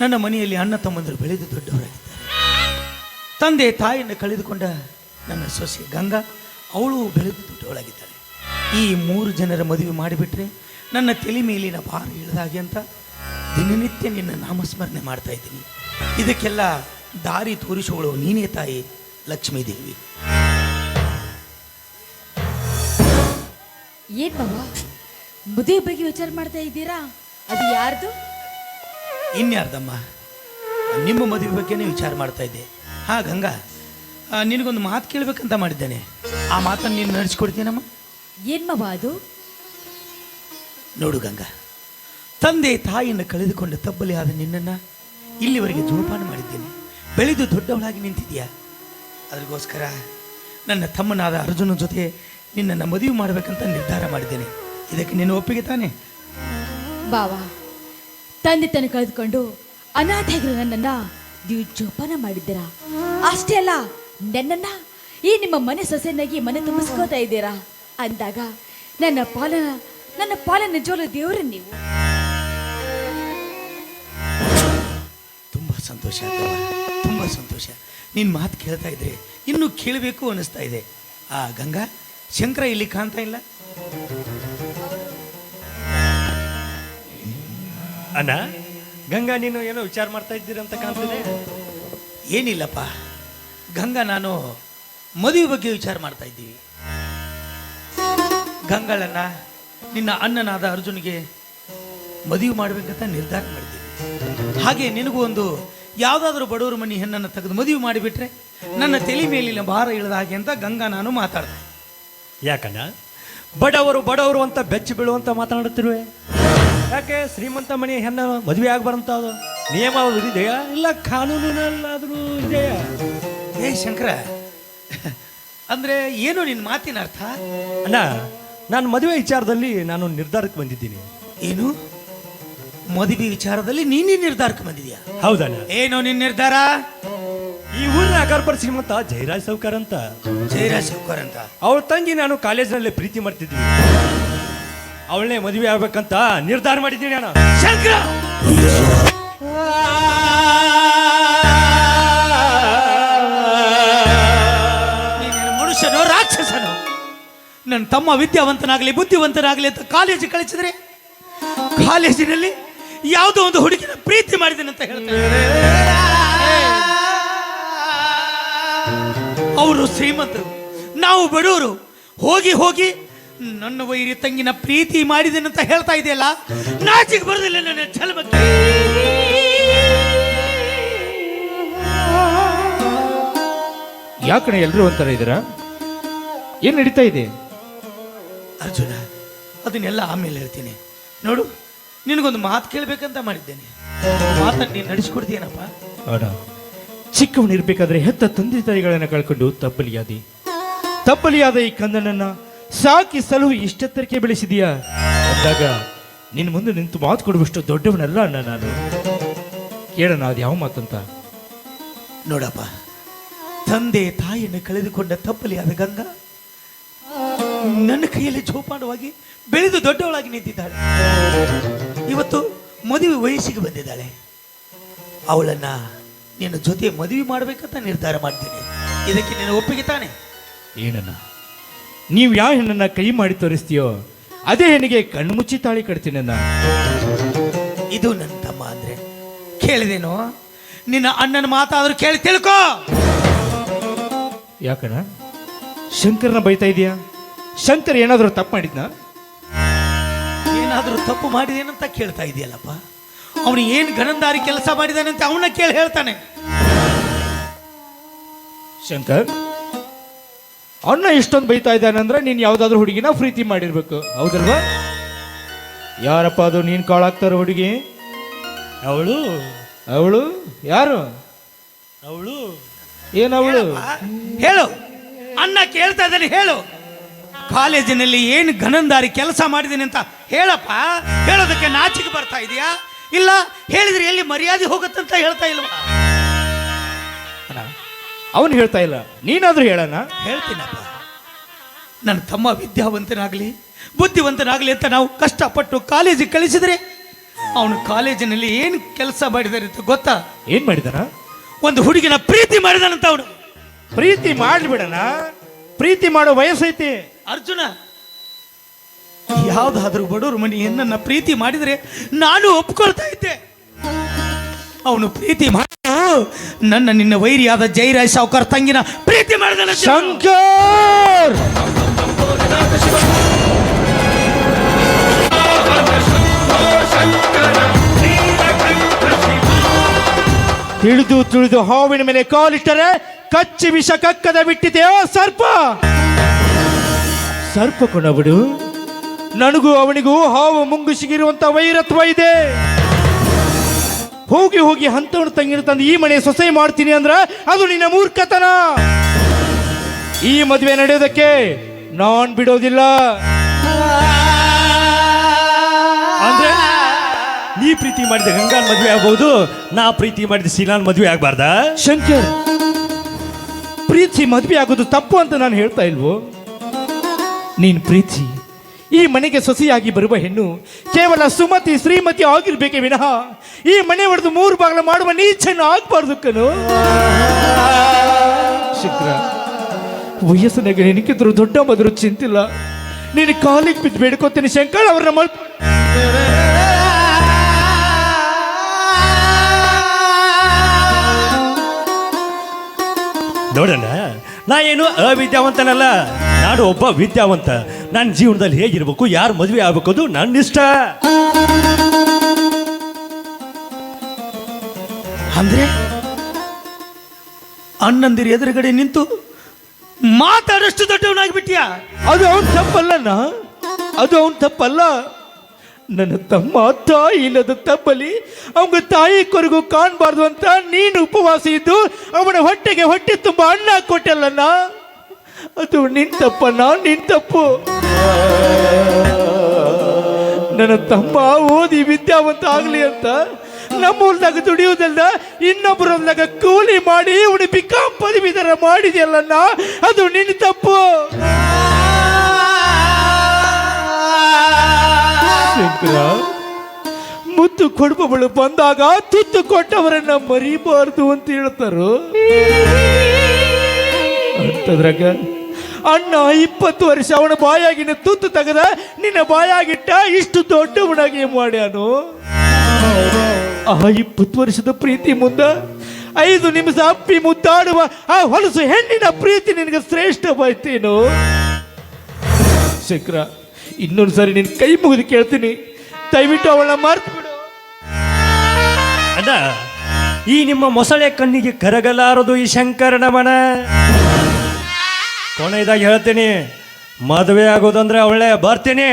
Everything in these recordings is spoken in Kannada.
ನನ್ನ ಮನೆಯಲ್ಲಿ ಅಣ್ಣ ತಮ್ಮಂದರು ಬೆಳೆದು ದೊಡ್ಡವರಾಗಿದ್ದಾರೆ. ತಂದೆ ತಾಯಿಯನ್ನು ಕಳೆದುಕೊಂಡ ನನ್ನ ಸೊಸೆ ಗಂಗಾ, ಅವಳು ಬೆಳೆದು ದೊಡ್ಡವಳಾಗಿದ್ದಾಳೆ. ಈ ಮೂರು ಜನರ ಮದುವೆ ಮಾಡಿಬಿಟ್ರೆ ನನ್ನ ತಲೆ ಮೇಲಿನ ಭಾರ ಇಳಿದಾಗೆ ಅಂತ ದಿನನಿತ್ಯ ನಿನ್ನ ನಾಮಸ್ಮರಣೆ ಮಾಡ್ತಾ ಇದ್ದೀನಿ. ಇದಕ್ಕೆಲ್ಲ ದಾರಿ ತೋರಿಸುವಳು ನೀನೇ ತಾಯಿ ಲಕ್ಷ್ಮೀ ದೇವಿ. ಏನ್ ಬಾಬಾ ಮದುವೆ ಬಗ್ಗೆ ವಿಚಾರ ಮಾಡ್ತಾ ಇದ್ದೀರಾ? ಅದು ಯಾರ್ದು? ಇನ್ಯಾರ್ದಮ್ಮ? ನಿಮ್ಮ ಮದುವೆ ಬಗ್ಗೆನೇ ವಿಚಾರ ಮಾಡ್ತಾ ಇದ್ದೆ. ಹಾ ಗಂಗಾ. ನಿನಗೊಂದು ಮಾತು ಕೇಳಬೇಕಂತ ಮಾಡಿದ್ದೇನೆ. ಆ ಮಾತನ್ನು ನೀನು ನಡೆಸ್ಕೊಡ್ತೀನಮ್ಮ? ಏನ್ ಮಾವ ಅದು? ನೋಡು ಗಂಗಾ ತಂದೆ ತಾಯಿಯನ್ನು ಕಳೆದುಕೊಂಡು ತಬ್ಬಲಿ ಆದ ನಿನ್ನನ್ನು ಇಲ್ಲಿವರೆಗೆ ಜೋಪಾನ ಮಾಡಿದ್ದೇನೆ. ಬೆಳೆದು ದೊಡ್ಡವಳಾಗಿ ನಿಂತಿದ್ಯಾ ಅದಕ್ಕೋಸ್ಕರ ನನ್ನ ತಮ್ಮನಾದ ಅರ್ಜುನ ಜೊತೆ ನಿನ್ನನ್ನು ಮದುವೆ ಮಾಡಬೇಕಂತ ನಿರ್ಧಾರ ಮಾಡಿದ್ದೇನೆ. ಇದಕ್ಕೆ ನಿನ್ನ ಒಪ್ಪಿಗೆ ತಾನೆ? ಬಾವ ತಂದೆ ತನ್ನ ಕಳೆದುಕೊಂಡು ಅನಾಥಗಿರೋ ನನ್ನನ್ನ ನೀವು ಜೋಪಾನ ಮಾಡಿದ್ದೀರಾ? ಅಷ್ಟೇ ಅಲ್ಲ, ನನ್ನನ್ನ ಈ ನಿಮ್ಮ ಮನೆ ಸೊಸೆನಾಗಿ ಮನೆ ತುಂಬಿಸ್ಕೋತಾ ಇದ್ದೀರಾ? ಅಂದಾಗ ನನ್ನ ಪಾಲನ ನನ್ನ ಪಾಲನ ನಿಜವಲ್ಲ ದೇವರು ನೀವು. ತುಂಬಾ ಸಂತೋಷ ತುಂಬಾ ತುಂಬ ಸಂತೋಷ. ನಿನ್ನ ಮಾತು ಕೇಳ್ತಾ ಇದ್ರೆ ಇನ್ನೂ ಕೇಳಬೇಕು ಅನಿಸ್ತಾ ಇದೆ. ಆ ಗಂಗಾ, ಶಂಕರ ಇಲ್ಲಿ ಕಾಣ್ತಾ ಇಲ್ಲ? ಅಣ್ಣ? ಗಂಗಾ ನೀನು ಏನೋ ವಿಚಾರ ಮಾಡ್ತಾ ಇದ್ದೀರಂತ ಕಾಣ್ತಿದೆ. ಏನಿಲ್ಲಪ್ಪ. ಗಂಗಾ ನಾನು ಮದುವೆ ಬಗ್ಗೆ ವಿಚಾರ ಮಾಡ್ತಾ ಇದ್ದೀವಿ. ಗಂಗಾಳನ್ನ ನಿನ್ನ ಅಣ್ಣನಾದ ಅರ್ಜುನಿಗೆ ಮದುವೆ ಮಾಡ್ಬೇಕಂತ ನಿರ್ಧಾರ ಮಾಡಿದ್ದೀವಿ. ಹಾಗೆ ನಿನಗೂ ಒಂದು ಯಾವುದಾದ್ರೂ ಬಡವರ ಮನೆ ಹೆಣ್ಣನ್ನು ತೆಗೆದು ಮದುವೆ ಮಾಡಿಬಿಟ್ರೆ ನನ್ನ ತಲೆ ಮೇಲಿನ ಭಾರ ಇಳಿದ ಹಾಗೆ ಅಂತ ಗಂಗಾ ನಾನು ಮಾತಾಡ್ದೆ. ಯಾಕಣ್ಣ? ಬಡವರು ಬಡವರು ಅಂತ ಬೆಚ್ಚಿ ಬೀಳುವಂತ ಮಾತನಾಡುತ್ತಿರುವೆ. ಯಾಕೆ ಶ್ರೀಮಂತ ಮನೆ ಹೆಣ್ಣ ಮದುವೆ ಆಗ್ಬಾರಂತ ಅದು? ನಿಯಮ ಇದೆಯಾ ಇಲ್ಲ ಕಾನೂನಿನಲ್ಲಾದ್ರೂ ಇದೆಯಾ ಏ ಶಂಕರ ಅಂದ್ರೆ ಏನು ನಿನ್ನ ಮಾತಿನ ಅರ್ಥ? ಅಣ್ಣ ನಾನು ಮದುವೆ ವಿಚಾರದಲ್ಲಿ ನಾನು ನಿರ್ಧಾರಕ್ಕೆ ಬಂದಿದ್ದೀನಿ. ಏನು? ಮದುವೆ ವಿಚಾರದಲ್ಲಿ ನೀನೇ ನಿರ್ಧಾರಕ್ಕೆ ಬಂದಿದ್ಯಾ? ಹೌದಣ್ಣ. ಏನು ನಿನ್ನ ನಿರ್ಧಾರ? ಈ ಊರಿನ ಕರ್ಪರ್ ಶ್ರೀಮಂತ ಜಯರಾಜ್ ಸೌಕರ್ ಅಂತ. ಜಯರಾಜ್ ಸೌಕರ್ ಅಂತ? ಅವಳ ತಂಗಿ ನಾನು ಕಾಲೇಜಿನಲ್ಲಿ ಪ್ರೀತಿ ಮಾಡ್ತಿದ್ವಿ. ಅವಳನ್ನೇ ಮದುವೆ ಆಗ್ಬೇಕಂತ ನಿರ್ಧಾರ ಮಾಡಿದ್ದೀನಿ ಅಣ್ಣ. ಶಂಕರ! ನೀನೇನು ಮನುಷ್ಯನೋ ರಾಕ್ಷಸನೋ? ನನ್ನ ತಮ್ಮ ವಿದ್ಯಾವಂತನಾಗಲಿ, ಬುದ್ಧಿವಂತನಾಗಲಿ ಅಂತ ಕಾಲೇಜು ಕಳಿಸಿದ್ರೆ ಕಾಲೇಜಿನಲ್ಲಿ ಯಾವುದೋ ಒಂದು ಹುಡುಗಿನ ಪ್ರೀತಿ ಮಾಡಿದ್ದೀನಿ ಅಂತ ಹೇಳ್ತಾರೆ ಅವರು ಶ್ರೀಮಂತರು. ನಾವು ಬಡವರು ಹೋಗಿ ಹೋಗಿ ನನ್ನ ವೈರಿ ತಂಗಿನ ಪ್ರೀತಿ ಮಾಡಿದನಂತ ಹೇಳ್ತಾ ಇದೆಯಲ್ಲ? ನಾಚಿಗೆ ಬರೋದಿಲ್ಲ ನನ್ನ ಛಲಮಕ್ಕೆ ಯಾಕಣೆ ಎಲ್ಲರೂ ಒಂಥರ ಇದ್ದೀರಾ ಏನು ನಡೀತಾ ಇದೆ? ಅರ್ಜುನ ಅದನ್ನೆಲ್ಲ ಆಮೇಲೆ ಹೇಳ್ತೀನಿ. ನೋಡು ನಿನಗೊಂದು ಮಾತು ಕೇಳಬೇಕಂತ ಮಾಡಿದ್ದೇನೆ. ಮಾತನ್ನು ನೀನು ನಡೆಸ್ಕೊಡ್ತೀಯನಪ್ಪ? ಅಡ ಚಿಕ್ಕವನಿರ್ಬೇಕಾದ್ರೆ ಹೆತ್ತ ತಂದೆ ತಾಯಿಗಳನ್ನ ಕಳ್ಕೊಂಡು ತಪ್ಪಲಿಯಾದಿ. ತಪ್ಪಲಿಯಾದ ಈ ಕಂದನನ್ನ ಸಾಕಿ ಸಲಹು ಇಷ್ಟೆತ್ತರಕ್ಕೆ ಬೆಳೆಸಿದೀಯಾ? ಅಂದಾಗ ನಿನ್ನ ಮುಂದೆ ನಿಂತು ಮಾತು ಕೊಡುವಷ್ಟು ದೊಡ್ಡವನಲ್ಲ ಅಣ್ಣ ನಾನು. ಕೇಳೋಣ ಅದು ಯಾವ ಮಾತಂತ? ನೋಡಪ್ಪ ತಂದೆ ತಾಯಿಯನ್ನು ಕಳೆದುಕೊಂಡ ತಪ್ಪಲಿಯಾದ ಗಂಗಾ ನನ್ನ ಕೈಯಲ್ಲಿ ಜೋಪಾನವಾಗಿ ಬೆಳೆದು ದೊಡ್ಡವಳಾಗಿ ನಿಂತಿದ್ದಾಳೆ. ಇವತ್ತು ಮದುವೆ ವಯಸ್ಸಿಗೆ ಬಂದಿದ್ದಾಳೆ. ಅವಳನ್ನ ನಿನ್ನ ಜೊತೆ ಮದುವೆ ಮಾಡಬೇಕಂತ ನಿರ್ಧಾರ ಮಾಡ್ತೀನಿ. ಇದಕ್ಕೆ ನಿನ್ನ ಒಪ್ಪಿಗೆ ತಾನೆ. ಏನಣ್ಣ? ನೀವು ಯಾವ ಹೆಣ್ಣನ್ನ ಕೈ ಮಾಡಿ ತೋರಿಸ್ತೀಯೋ ಅದೇ ಹೆಣ್ಣಿಗೆ ಕಣ್ಣು ಮುಚ್ಚಿ ತಾಳಿ ಕಟ್ತೀನಿ ಇದು ನನ್ನ ತಮ್ಮ ಅಂದ್ರೆ ಕೇಳಿದೇನು? ನಿನ್ನ ಅಣ್ಣನ ಮಾತಾದ್ರೂ ಕೇಳಿ ತಿಳ್ಕೋ! ಯಾಕಣ ಶಂಕರ್ನ ಬೈತಾ ಇದೀಯಾ? ಶಂಕರ್ ಏನಾದರೂ ತಪ್ಪು ಮಾಡಿದ್ನ? ಏನಾದರೂ ತಪ್ಪು ಮಾಡಿದೇನಂತ ಕೇಳ್ತಾ ಇದೆಯಲ್ಲಪ್ಪ? ಅವನು ಏನು ಗಣಂದಾರಿ ಕೆಲಸ ಮಾಡಿದಾನಂತ ಅವನ ಕೇಳಿ ಹೇಳ್ತಾನೆ. ಶಂಕರ್? ಅಣ್ಣ ಇಷ್ಟೊಂದು ಬೈತಾ ಇದ್ದಾನಂದ್ರೆ ನೀನು ಯಾವ್ದಾದ್ರು ಹುಡುಗಿನ ಪ್ರೀತಿ ಮಾಡಿರ್ಬೇಕು. ಹೌದಲ್ವಾ? ಯಾರಪ್ಪ ಅದು? ನೀನು ಕಾಳಾಗ್ತಾರ ಹುಡುಗಿ? ಅವಳು. ಅವಳು? ಯಾರು? ಅವಳು. ಏನವಳು ಹೇಳು. ಅಣ್ಣ ಕೇಳ್ತಾ ಇದ್ದಾನೆ ಹೇಳು. ಕಾಲೇಜಿನಲ್ಲಿ ಏನು ಘನಂದಾರಿ ಕೆಲಸ ಮಾಡಿದೀನಿ ಅಂತ ಹೇಳಪ್ಪ. ಹೇಳೋದಕ್ಕೆ ನಾಚಿಕೆ ಬರ್ತಾ ಇದೆಯಾ? ಇಲ್ಲ ಹೇಳಿದ್ರೆ ಎಲ್ಲಿ ಮರ್ಯಾದೆ ಹೋಗುತ್ತಂತ ಹೇಳ್ತಾ ಇಲ್ವಾ? ಅವನು ಹೇಳ್ತಾ ಇಲ್ಲ ನೀನಾದ್ರೂ ಹೇಳೋಣ ಹೇಳ್ತೀನಪ್ಪ. ನನ್ನ ತಮ್ಮ ವಿದ್ಯಾವಂತನಾಗಲಿ ಬುದ್ಧಿವಂತನಾಗಲಿ ಅಂತ ನಾವು ಕಷ್ಟಪಟ್ಟು ಕಾಲೇಜಿಗೆ ಕಳಿಸಿದ್ರೆ ಅವನು ಕಾಲೇಜಿನಲ್ಲಿ ಏನು ಕೆಲಸ ಮಾಡಿದಾರೆ ಅಂತ ಗೊತ್ತಾ? ಏನ್ ಮಾಡಿದಾರ ಒಂದು ಹುಡುಗಿನ ಪ್ರೀತಿ ಮಾಡಿದಾನಂತ ಅವನು. ಪ್ರೀತಿ ಮಾಡ್ಬಿಡಣ. ಪ್ರೀತಿ ಮಾಡೋ ವಯಸ್ಸೈತಿ. ಅರ್ಜುನ ಯಾವ್ದಾದ್ರೂ ಬಡವ್ರ ಮನೆ ನನ್ನ ಪ್ರೀತಿ ಮಾಡಿದ್ರೆ ನಾನು ಒಪ್ಕೊಳ್ತಾ ಇದ್ದೆ. ಅವನು ಪ್ರೀತಿ ಮಾಡಿ ನನ್ನ ನಿನ್ನ ವೈರಿಯಾದ ಜೈರಾಜ್ ಸಾವ್ಕಾರ್ ತಂಗಿನ ಪ್ರೀತಿ ಮಾಡಿದ ಶಂಕರ್! ತಿಳಿದು ತಿಳಿದು ಹಾವಿನ ಮೇಲೆ ಕಾಲಿಟ್ಟರೆ ಕಚ್ಚಿ ವಿಷ ಕಕ್ಕದ ಬಿಟ್ಟಿದೆಯೋ ಸರ್ಪ? ಸರ್ಪ ನನಗೂ ಅವನಿಗೂ ಹಾವು ಮುಂಗುಸಿಗಿರುವಂತ ವೈರತ್ವ ಇದೆ. ಹೋಗಿ ಹೋಗಿ ಹಂತವನು ತಂಗಿರ್ತಂದು ತಂದು ಈ ಮನೆ ಸೊಸೆ ಮಾಡ್ತೀನಿ ಅಂದ್ರ ಅದು ನಿನ್ನ ಮೂರ್ಖತನ. ಈ ಮದುವೆ ನಡೆಯೋದಕ್ಕೆ ನಾನ್ ಬಿಡೋದಿಲ್ಲ. ಅಂದ್ರೆ ನೀ ಪ್ರೀತಿ ಮಾಡಿದ ಗಂಗಾನ್ ಮದುವೆ ಆಗ್ಬಹುದು ನಾ ಪ್ರೀತಿ ಮಾಡಿದ ಶೀಲಾನ್ ಮದುವೆ ಆಗ್ಬಾರ್ದ? ಶಂಕರ್, ಪ್ರೀತಿ ಮದುವೆ ಆಗೋದು ತಪ್ಪು ಅಂತ ನಾನು ಹೇಳ್ತಾ ಇಲ್ವೋ? ನೀನ್ ಪ್ರೀತಿ. ಈ ಮನೆಗೆ ಸೊಸೆಯಾಗಿ ಬರುವ ಹೆಣ್ಣು ಕೇವಲ ಸುಮತಿ, ಶ್ರೀಮತಿ ಆಗಿರ್ಬೇಕೆ ವಿನಃ. ಈ ಮನೆ ಹೊಡೆದು ಮೂರು ಬಾಗಿಲು ಮಾಡುವ ನೀಚನ್ನು ಆಗ್ಬಾರ್ದು ಕನು ಶಂಕರ ವಯಸ್ಸಿನಾಗ ದೊಡ್ಡ ಮದರು ಚಿಂತಿಲ್ಲ. ನೀನು ಕಾಲಿಗೆ ಬಿದ್ದು ಬೇಡ್ಕೋತೀನಿ ಶಂಕರ್ ಅವ್ರನ್ನ ಮಲ್ ನೋಡಣ್ಣ, ನಾ ಏನು ಅವಿದ್ಯಾವಂತನಲ್ಲ. ನಾನು ಒಬ್ಬ ವಿದ್ಯಾವಂತ. ನನ್ನ ಜೀವನದಲ್ಲಿ ಹೇಗಿರ್ಬೇಕು, ಯಾರು ಮದುವೆ ಆಗ್ಬೇಕು ಅದು ನನ್ನ ಇಷ್ಟ ಅಂದ್ರೆ ಅಣ್ಣಂದಿರ ಎದುರುಗಡೆ ನಿಂತು ಮಾತಾಡಷ್ಟು ದೊಡ್ಡವನಾಗ್ಬಿಟ್ಯಾ ಅದು ಅವನ್ ತಪ್ಪಲ್ಲಣ್ಣ. ಅದು ಅವನ್ ತಪ್ಪಲ್ಲ. ನನ್ನ ತಮ್ಮ ತಾಯಿ ಇಲ್ಲದ ತಪ್ಪಲಿ ಅವನ ತಾಯಿ ಕೊರಗು ಕಾಣಬಾರ್ದು ಅಂತ ನೀನು ಉಪವಾಸ ಇದ್ದು ಅವನ ಹೊಟ್ಟೆಗೆ ಹೊಟ್ಟೆ ತುಂಬ ಅಣ್ಣ ಕೊಟ್ಟಲ್ಲಣ್ಣ. ಅದು ನಿನ್ ನಾನು ನಿನ್ ತಪ್ಪು. ನನ್ನ ತಮ್ಮ ಓದಿ ವಿದ್ಯಾವಂತ ಆಗಲಿ ಅಂತ ನಮ್ಮ ಊರ್ದಾಗ ದುಡಿಯುವುದಲ್ಲ ಇನ್ನೊಬ್ಬರ ಹೊಲ್ದಾಗ ಕೂಲಿ ಮಾಡಿ ಇವನು ಬಿಕಾಂ ಪದವೀಧರ ಮಾಡಿದೆಯಲ್ಲಣ್ಣ, ಅದು ನಿನ್ನ ತಪ್ಪು. ಮುತ್ತು ಕೊಡುವವಳು ಬಂದಾಗ ತುತ್ತು ಕೊಟ್ಟವರನ್ನ ಮರಿಬಾರ್ದು ಅಂತ ಹೇಳ್ತಾರೋ? ಅಂತದ್ರಾಗ ಅಣ್ಣ ಇಪ್ಪತ್ತು ವರ್ಷ ಅವನ ಬಾಯಾಗಿನ ತುತ್ತು ತೆಗೆದ ನಿನ್ನ ಬಾಯಾಗಿಟ್ಟ ಇಷ್ಟು ದೊಡ್ಡವನಾಗಿ ಮಾಡ್ಯಾನು. ಆ ಇಪ್ಪತ್ತು ವರ್ಷದ ಪ್ರೀತಿ ಮುಂದ ಐದು ನಿಮಿಷ ಅಪ್ಪಿ ಮುದ್ದಾಡುವ ಆ ಹೊಲಸು ಹೆಣ್ಣಿನ ಪ್ರೀತಿ ನಿನಗೆ ಶ್ರೇಷ್ಠವಾಯ್ತೇನು? ಶಂಕರ ಇನ್ನೊಂದು ಸಾರಿ ನಿನ್ ಕೈ ಮುಗಿದು ಕೇಳ್ತೀನಿ. ದಯವಿಟ್ಟು ಅವಳ ಮರ್ತು ಬಿಡು. ಅಣ್ಣ ಈ ನಿಮ್ಮ ಮೊಸಳೆ ಕಣ್ಣಿಗೆ ಕರಗಲಾರದು ಈ ಶಂಕರನ ಮನ. ಕೊನೆಯದಾಗಿ ಹೇಳ್ತೀನಿ. ಮದುವೆ ಆಗೋದಂದ್ರೆ ಒಳ್ಳೆ ಬರ್ತೀನಿ.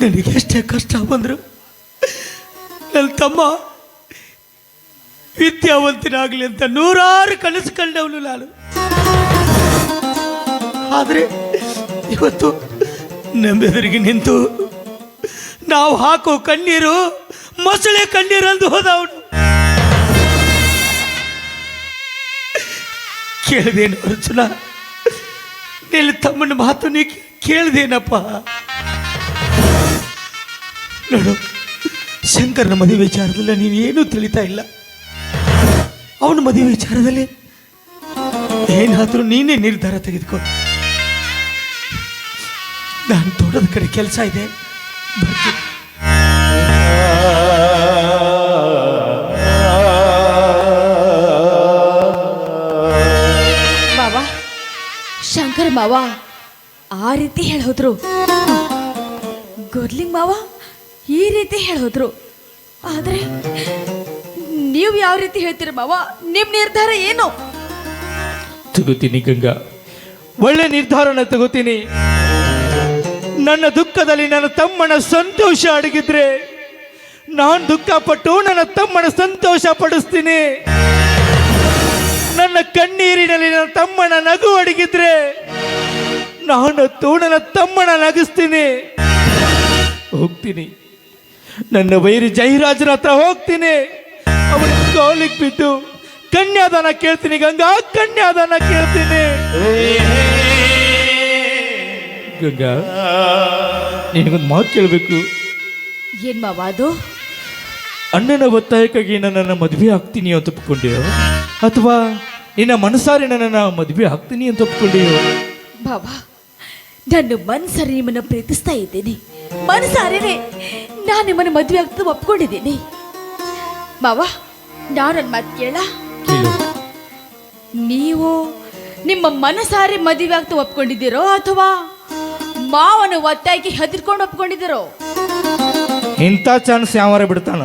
ನನಗೆ ಎಷ್ಟೇ ಕಷ್ಟ ಬಂದ್ರು ನನ್ನ ತಮ್ಮ ವಿದ್ಯಾವಂತನಾಗ್ಲಿ ಅಂತ ನೂರಾರು ಕನಸು ಕಂಡವನು ನಾನು. ಆದರೆ ಇವತ್ತು ನಮ್ಮೆದುರಿಗೆ ನಿಂತು ನಾವು ಹಾಕೋ ಕಣ್ಣೀರು ಮೊಸಳೆ ಕಣ್ಣೀರು ಅಂದು ಹೋದ ಅವನು ಕೇಳಿದೇನು ಅರ್ಜುನ? ನಿನ್ನ ತಮ್ಮನ ಮಾತು ನೀ ಕೇಳ್ದೇನಪ್ಪ? ನೋಡು, ಶಂಕರನ ಮದುವೆ ವಿಚಾರದಲ್ಲಿ ನೀನು ಏನೂ ತಿಳಿತಾ ಇಲ್ಲ. ಅವನ ಮದುವೆ ವಿಚಾರದಲ್ಲಿ ಏನಾದರೂ ನೀನೇ ನಿರ್ಧಾರ ತೆಗೆದುಕೊ. ನಾನು ತೋಟದ ಕಡೆ ಕೆಲಸ ಇದೆ. ಮಾವ, ಶಂಕರ್ ಮಾವ, ಆ ರೀತಿ ಹೇಳೋದ್ರು ಗೊರ್ಲಿಂಗ್ ಮಾವ, ಈ ರೀತಿ ಹೇಳೋದ್ರು ಆದ್ರೆ, ನೀವು ಯಾವ ರೀತಿ ಹೇಳ್ತೀರ ಮಾವ? ನಿಮ್ಮ ನಿರ್ಧಾರ ಏನು? ತಗೋತೀನಿ ಗಂಗಾ. ಒಳ್ಳೆ ನಿರ್ಧಾರನ ತಗೋತೀನಿ. ನನ್ನ ದುಃಖದಲ್ಲಿ ನನ್ನ ತಮ್ಮನ ಸಂತೋಷ ಅಡಗಿದ್ರೆ ನಾನು ದುಃಖ ಪಟ್ಟು ನನ್ನ ತಮ್ಮನ ಸಂತೋಷ ಪಡಿಸ್ತೀನಿ. ನನ್ನ ಕಣ್ಣೀರಿನಲ್ಲಿ ನನ್ನ ತಮ್ಮನ ನಗು ಅಡಗಿದ್ರೆ ನಾನು ನನ್ನ ತಮ್ಮನ ನಗಿಸ್ತೀನಿ. ಹೋಗ್ತೀನಿ. ನನ್ನ ವೈರಿ ಜೈರಾಜನ ಹತ್ರ ಹೋಗ್ತೀನಿ. ಅವನ ಕಾಲಿಗೆ ಬಿದ್ದು ಕನ್ಯಾದಾನ ಕೇಳ್ತೀನಿ ಗಂಗಾ, ಕನ್ಯಾದಾನ ಕೇಳ್ತೀನಿ. ಗಂಗಾ ನಿನಗೊಂದು ಮಾತು ಕೇಳಬೇಕು. ಏನ್ ಮಾವ ಅದು? ಅಣ್ಣನ ಒತ್ತಾಯಕ್ಕಾಗಿ ನನ್ನನ್ನು ಮದುವೆ ಆಗ್ತೀನಿ ಅಂತ ಒಪ್ಕೊಂಡೆಯೋ? ಅಥವಾ ನಿನ್ನ ಮನಸಾರಿ ನನ್ನನ್ನು ಮದುವೆ ಆಗ್ತೀನಿ ಅಂತ ಒಪ್ಕೊಂಡೆಯೋ? ಬಾಬಾ ನಾನು ಮನಸಾರಿ ನಿಮ್ಮನ್ನ ಪ್ರೀತಿಸ್ತಾ ಇದ್ದೀನಿ. ಮನಸಾರೇನೆ ನಾನು ನಿಮ್ಮನ್ನ ಮದುವೆ ಆಗ್ತಾ ಒಪ್ಕೊಂಡಿದ್ದೀನಿ. ಮಾವ ನಾನು ನನ್ನ ಮಾತು ಕೇಳ. ಕೇಳು. ನೀವು ನಿಮ್ಮ ಮನಸಾರಿ ಮದುವೆ ಆಗ್ತಾ ಒಪ್ಕೊಂಡಿದ್ದೀರೋ ಅಥವಾ ಮಾವನ ಒತ್ತಾಯಕ್ಕೆ ಹೆದರ್ಕೊಂಡು ಒಪ್ಕೊಂಡಿದ್ರು ಇಂಥ ಚಾನ್ಸ್ ಯಾವಾರ ಬಿಡ್ತಾನ